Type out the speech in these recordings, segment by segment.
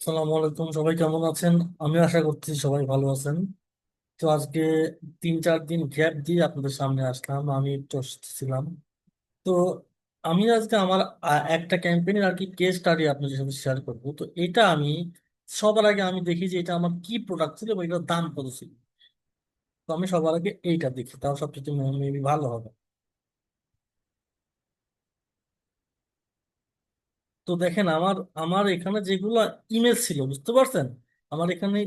আসসালামু আলাইকুম, সবাই কেমন আছেন? আমি আশা করছি সবাই ভালো আছেন। তো আজকে তিন, চার দিন গ্যাপ দিয়ে আপনাদের সামনে আসলাম, আমি একটু ছিলাম। তো আমি আজকে আমার একটা ক্যাম্পেইনের আর কি কেস স্টাডি আপনাদের সাথে শেয়ার করব। তো এটা আমি, সবার আগে আমি দেখি যে এটা আমার কি প্রোডাক্ট ছিল এবং এটার দাম কত ছিল। তো আমি সবার আগে এইটা দেখি, তাও সবচেয়ে ভালো হবে। তো দেখেন আমার আমার এখানে যেগুলো ইমেজ ছিল, বুঝতে পারছেন? আমার এখানে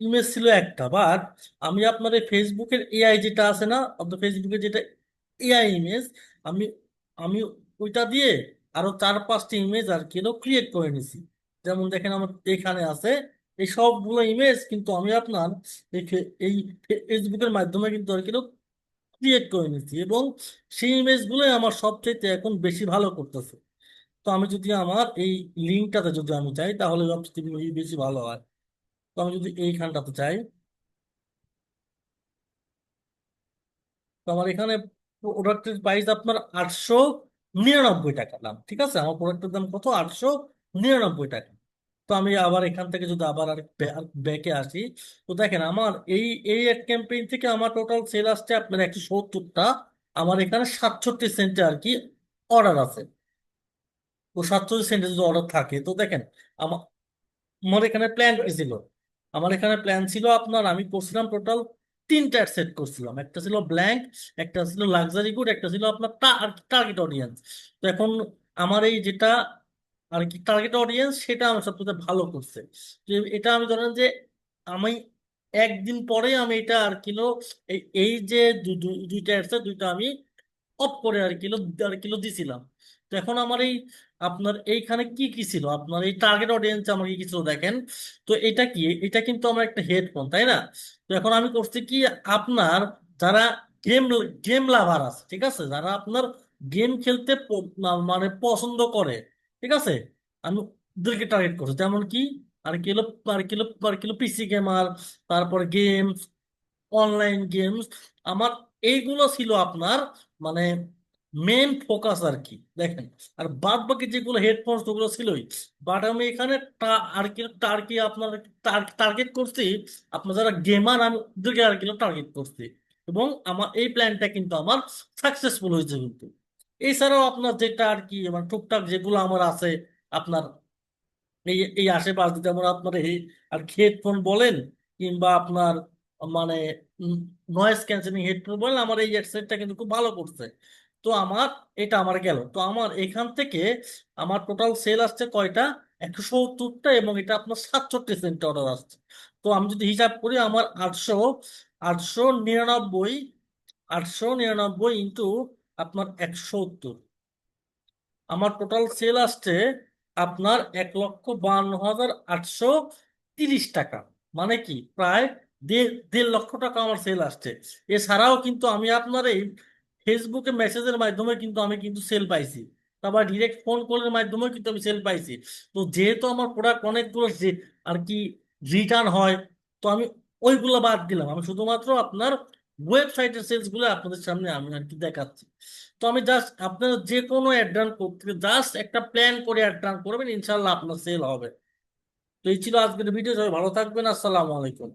ইমেজ ছিল একটা বাট আমি আপনার এই ফেসবুকের এআই যেটা আছে না ফেসবুকের যেটা এআই ইমেজ আমি আমি ওইটা দিয়ে আরও চার, পাঁচটা ইমেজ আর কি ক্রিয়েট করে নিছি। যেমন দেখেন আমার এখানে আছে, এই সবগুলো ইমেজ কিন্তু আমি আপনার এই ফেসবুকের মাধ্যমে কিন্তু আর কি ক্রিয়েট করে নিছি এবং সেই ইমেজগুলোই আমার সবচেয়ে এখন বেশি ভালো করতেছে। তো আমি যদি আমার এই লিঙ্কটাতে যদি আমি চাই তাহলে বেশি ভালো হয়। তো আমি যদি এইখানটাতে চাই তো আমার এখানে প্রোডাক্টের প্রাইস আপনার আটশো নিরানব্বই টাকা দাম, ঠিক আছে? আমার প্রোডাক্টের দাম কত? আটশো নিরানব্বই টাকা। তো আমি আবার এখান থেকে যদি আবার আর ব্যাকে আসি, তো দেখেন আমার এই এই এক ক্যাম্পেইন থেকে আমার টোটাল সেল আসছে আপনার একশো সত্তরটা, আমার এখানে সাতষট্টি সেন্টে আর কি অর্ডার আছে। তো সাতষট্টি সেন্টে যদি অর্ডার থাকে, তো দেখেন আমার আমার এখানে প্ল্যান কি ছিল আমার এখানে প্ল্যান ছিল আপনার, আমি করছিলাম টোটাল তিনটা সেট করছিলাম। একটা ছিল ব্ল্যাঙ্ক একটা ছিল লাক্সারি গুড একটা ছিল আপনার টার্গেট অডিয়েন্স তো এখন আমার এই যেটা আর কি টার্গেট অডিয়েন্স সেটা আমার সবচেয়ে ভালো করছে। এটা আমি ধরেন যে আমি একদিন পরে আমি এটা আর কিলো এই যে দুইটা দুইটা আমি অফ করে আর কিলো আর কিলো দিছিলাম। তো এখন আমার এই, আপনার এইখানে কি কি ছিল? আপনার এই টার্গেট অডিয়েন্স আমার কি ছিল দেখেন? তো এটা কি? এটা কিন্তু আমার একটা হেডফোন তাই না? তো এখন আমি করছি কি, আপনার যারা গেম গেম লাভার আছে, ঠিক আছে? যারা আপনার গেম খেলতে মানে পছন্দ করে, ঠিক আছে? আমি ওদেরকে টার্গেট করছি। যেমন কি, আর কিলো আর কিলো আর কিলো পিসি গেমার তারপর গেমস অনলাইন গেমস আমার এইগুলো ছিল আপনার মানে মেন ফোকাস আর কি, দেখেন। আর বাদ বাকি যেগুলো হেডফোনস ওগুলো ছিলই। বাট আমি এখানে আর কি আর কি আপনার টার্গেট করছি, আপনার যারা গেমার আমি ওদেরকে আর কি টার্গেট করছি। এবং আমার, এই প্ল্যানটা কিন্তু আমার সাকসেসফুল হয়েছে কিন্তু। এছাড়াও আপনার যেটা আর কি মানে টুকটাক যেগুলো আমার আছে, আপনার এই এই আশেপাশে যেমন আপনার এই, আর হেডফোন বলেন, কিংবা আপনার মানে নয়েজ ক্যান্সেলিং হেডফোন বলেন আমার এই হেডসেটটা কিন্তু খুব ভালো করছে। তো আমার, এটা আমার গেল। তো আমার এখান থেকে আমার টোটাল সেল আসছে কয়টা? একশো সত্তরটা এবং এটা আপনার সাতষট্টি সেন্ট অর্ডার আসছে। তো আমি যদি হিসাব করি, আমার আটশো আটশো নিরানব্বই আটশো নিরানব্বই ইন্টু আপনার একশো সত্তর। আমার টোটাল সেল আসছে আপনার এক লক্ষ বান্ন হাজার আটশো তিরিশ টাকা। মানে কি? প্রায় দেড় লক্ষ টাকা আমার সেল আসছে। এছাড়াও কিন্তু আমি আপনার এই ফেসবুকে মেসেজের মাধ্যমে কিন্তু আমি কিন্তু সেল পাইছি। তারপর ডিরেক্ট ফোন কলের মাধ্যমে কিন্তু আমি সেল পাইছি। তো যেহেতু আমার প্রোডাক্ট অনেকগুলো আর কি রিটার্ন হয়, তো আমি ওইগুলো বাদ দিলাম। আমি শুধুমাত্র আপনার ওয়েবসাইটের সেলসগুলো আপনাদের সামনে আমি আর কি দেখাচ্ছি। তো আমি জাস্ট আপনার যে কোনো অ্যাড রান করতে জাস্ট একটা প্ল্যান করে অ্যাড করবেন ইনশাল্লাহ আপনার সেল হবে। তো এই ছিল আজকের ভিডিও সবাই ভালো থাকবেন। আসসালামু আলাইকুম।